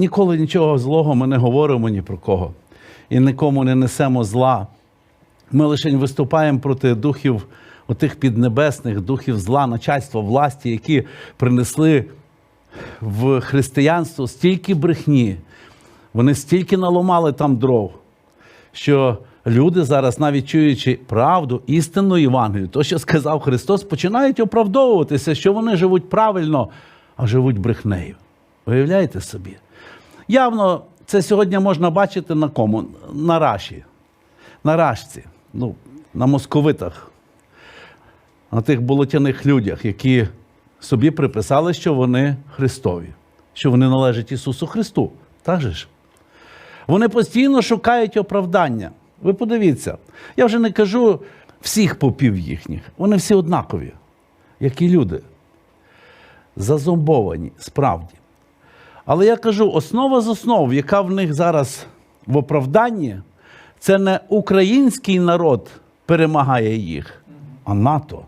Ніколи нічого злого ми не говоримо ні про кого і нікому не несемо зла. Ми лише виступаємо проти духів отих піднебесних, духів зла, начальства, власті, які принесли в християнство стільки брехні, вони стільки наламали там дров, що люди зараз, навіть чуючи правду, істинну Євангелію, то, що сказав Христос, починають оправдовуватися, що вони живуть правильно, а живуть брехнею. Уявляєте собі? Явно це сьогодні можна бачити на кому? На раші, на рашці, ну, на московитах, на тих болотяних людях, які собі приписали, що вони Христові, що вони належать Ісусу Христу. Так же ж? Вони постійно шукають оправдання. Ви подивіться, я вже не кажу всіх попів їхніх, вони всі однакові, як і люди. Зазомбовані, справді. Але я кажу, основа з основ, яка в них зараз в оправданні, це не український народ перемагає їх, а НАТО.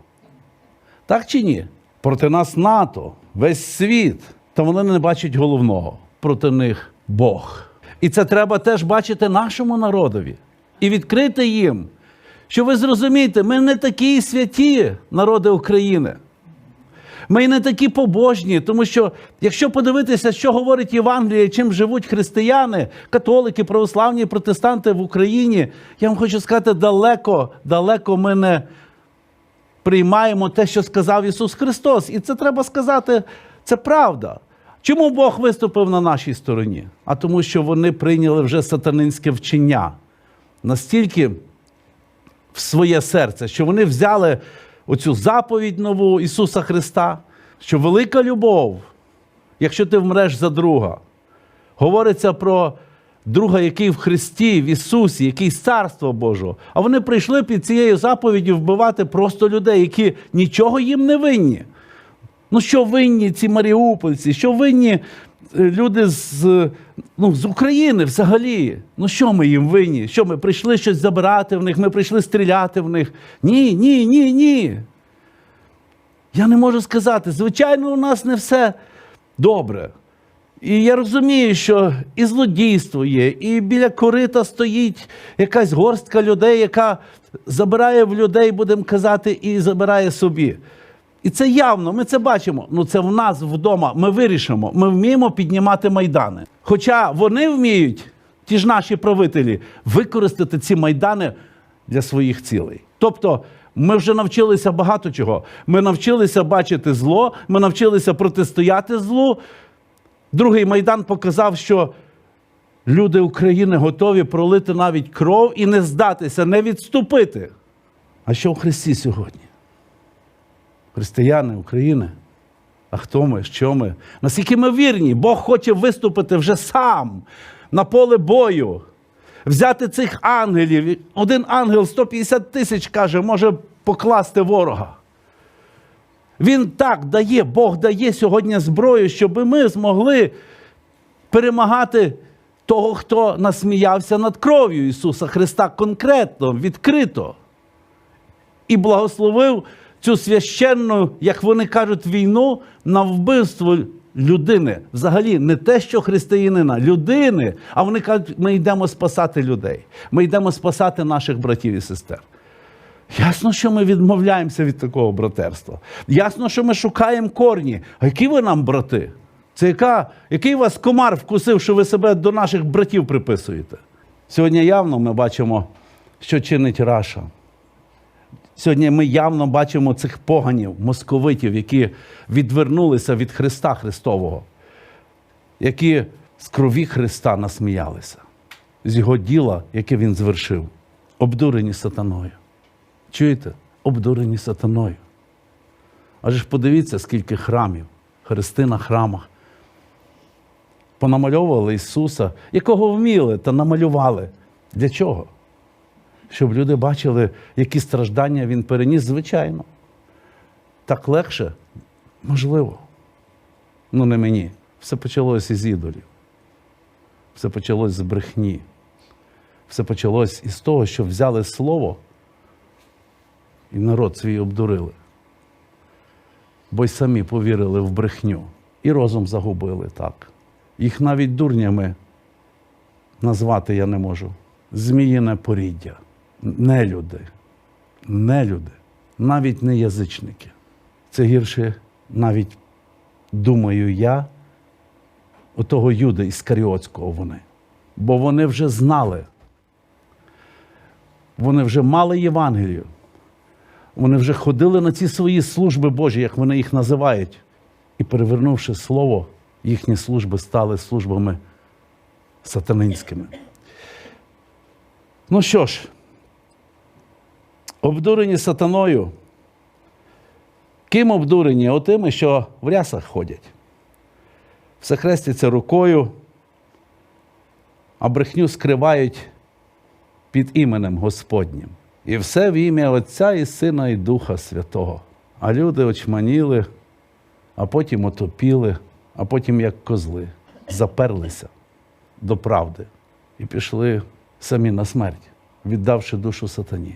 Так чи ні? Проти нас НАТО, весь світ. Та вони не бачать головного. Проти них Бог. І це треба теж бачити нашому народові і відкрити їм, що ви зрозумієте, ми не такі святі народи України. Ми не такі побожні, тому що якщо подивитися, що говорить Євангеліє, чим живуть християни, католики, православні, протестанти в Україні, я вам хочу сказати, далеко, далеко ми не приймаємо те, що сказав Ісус Христос. І це треба сказати, це правда. Чому Бог виступив на нашій стороні? А тому, що вони прийняли вже сатанинське вчення настільки в своє серце, що вони взяли оцю заповідь нову Ісуса Христа, що велика любов, якщо ти вмреш за друга, говориться про друга, який в Христі, в Ісусі, який з Царства Божого. А вони прийшли під цією заповіддю вбивати просто людей, які нічого їм не винні. Ну, що винні ці маріупольці, що винні е, люди з, ну, з України взагалі? Ну що ми їм винні? Що ми прийшли щось забирати в них, ми прийшли стріляти в них? Ні, ні, ні, ні. Я не можу сказати. Звичайно, у нас не все добре. І я розумію, що і злодійство є, і біля корита стоїть якась горстка людей, яка забирає в людей, будемо казати, і забирає собі. І це явно, ми це бачимо. Ну це в нас вдома. Ми вирішимо. Ми вміємо піднімати майдани. Хоча вони вміють, ті ж наші правителі, використати ці майдани для своїх цілей. Тобто, ми вже навчилися багато чого. Ми навчилися бачити зло, ми навчилися протистояти злу. Другий майдан показав, що люди України готові пролити навіть кров і не здатися, не відступити. А що в Христі сьогодні? Християни України. А хто ми? Що ми? Наскільки ми вірні? Бог хоче виступити вже сам на поле бою, взяти цих ангелів. Один ангел 150 тисяч каже, може покласти ворога. Він так дає, Бог дає сьогодні зброю, щоб ми змогли перемагати того, хто насміявся над кров'ю Ісуса Христа конкретно, відкрито. І благословив цю священну, як вони кажуть, війну на вбивство людини. Взагалі, не те, що християнина, людини. А вони кажуть, ми йдемо спасати людей. Ми йдемо спасати наших братів і сестер. Ясно, що ми відмовляємося від такого братерства. Ясно, що ми шукаємо корні. А які ви нам брати? Це яка, який вас комар вкусив, що ви себе до наших братів приписуєте? Сьогодні явно ми бачимо, що чинить Раша. Сьогодні ми явно бачимо цих поганів, московитів, які відвернулися від Христа Христового, які з крові Христа насміялися, з його діла, яке він звершив, обдурені сатаною. Чуєте? Обдурені сатаною. Адже ж подивіться, скільки храмів, хрести на храмах. Понамальовували Ісуса, якого вміли, та намалювали. Для чого? Щоб люди бачили, які страждання Він переніс, звичайно. Так легше? Можливо. Ну, не мені. Все почалось із ідолів. Все почалось з брехні. Все почалось із того, що взяли слово і народ свій обдурили. Бо й самі повірили в брехню. І розум загубили так. Їх навіть дурнями назвати я не можу. Зміїне поріддя, нелюди, нелюди, навіть не язичники. Це гірше навіть, думаю я, отого Юда Іскаріотського вони. Бо вони вже знали, вони вже мали Євангелію. Вони вже ходили на ці свої служби Божі, як вони їх називають. І перевернувши слово, їхні служби стали службами сатанинськими. Ну що ж, обдурені сатаною. Ким обдурені? Отими, що в рясах ходять. Все хрестяться рукою, а брехню скривають під іменем Господнім. І все в ім'я Отця і Сина і Духа Святого. А люди очманіли, а потім отопіли, а потім, як козли, заперлися до правди і пішли самі на смерть, віддавши душу сатані.